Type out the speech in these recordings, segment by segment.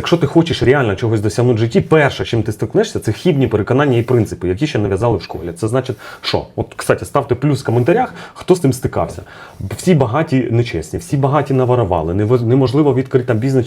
Якщо ти хочеш реально чогось досягнути в житті, перше, чим ти стикнешся, це хібні переконання і принципи, які ще нав'язали в школі. Це значить, що? От, кстати, ставте плюс в коментарях, хто з тим стикався. Всі багаті нечесні, всі багаті наварували, неможливо відкрити бізнес.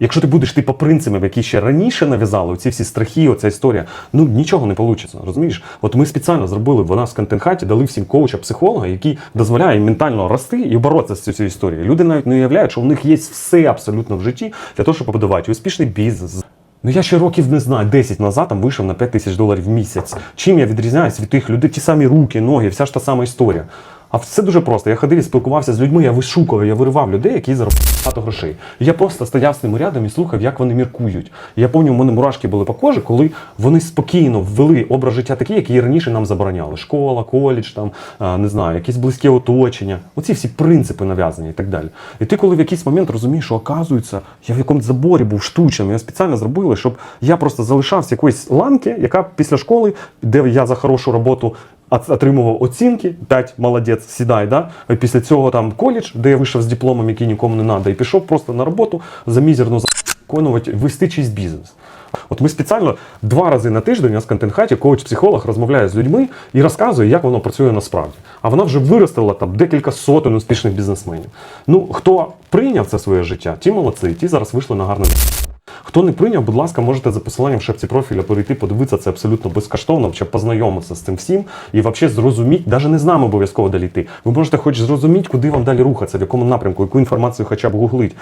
Якщо ти будеш ти по принципам, які ще раніше нав'язали, ці всі страхи, оця історія, ну нічого не вийде. Розумієш? От ми спеціально зробили в нас в контент-хаті, дали всім коуча, психолога, який дозволяє їм ментально рости і боротися з цією історією. Люди навіть не уявляють, що у них є все абсолютно в житті для того, щоб побудувати успішний бізнес. Ну я ще років не знаю, 10 назад там вийшов на 5 тисяч доларів в місяць. Чим я відрізняюсь від тих людей, ті самі руки, ноги, вся ж та сама історія. А все дуже просто. Я ходив і спілкувався з людьми, я вишукував, я виривав людей, які заробляють багато грошей. Я просто стояв з ними рядом і слухав, як вони міркують. Я пам'ятаю, у мене мурашки були по кожі, коли вони спокійно ввели образ життя такий, який раніше нам забороняли. Школа, коледж, там, не знаю, якесь близьке оточення. Оці всі принципи нав'язані і так далі. І ти, коли в якийсь момент розумієш, що оказується, я в якомусь заборі був штучним, я спеціально зробили, щоб я просто залишався якоїсь ланки, яка після школи, де я за хорошу роботу от- отримував оцінки, 5 молодець, сідай, да? Після цього там коледж, де я вийшов з дипломом, який нікому не треба, і пішов просто на роботу за мізерну виконувати, вести чийсь бізнес. От ми спеціально два рази на тиждень у нас контент-хаті коуч-психолог розмовляє з людьми і розказує, як воно працює насправді. А вона вже виростила там декілька сотень успішних бізнесменів. Ну, хто прийняв це своє життя, ті молодці, ті зараз вийшли на гарне. Хто не прийняв, будь ласка, можете за посиланням в шапці профіля перейти, подивитися це абсолютно безкоштовно, щоб познайомитися з цим всім і взагалі зрозуміти, навіть не з нами обов'язково доліти. Ви можете хоч зрозуміти, куди вам далі рухатися, в якому напрямку, яку інформацію хоча б гуглить.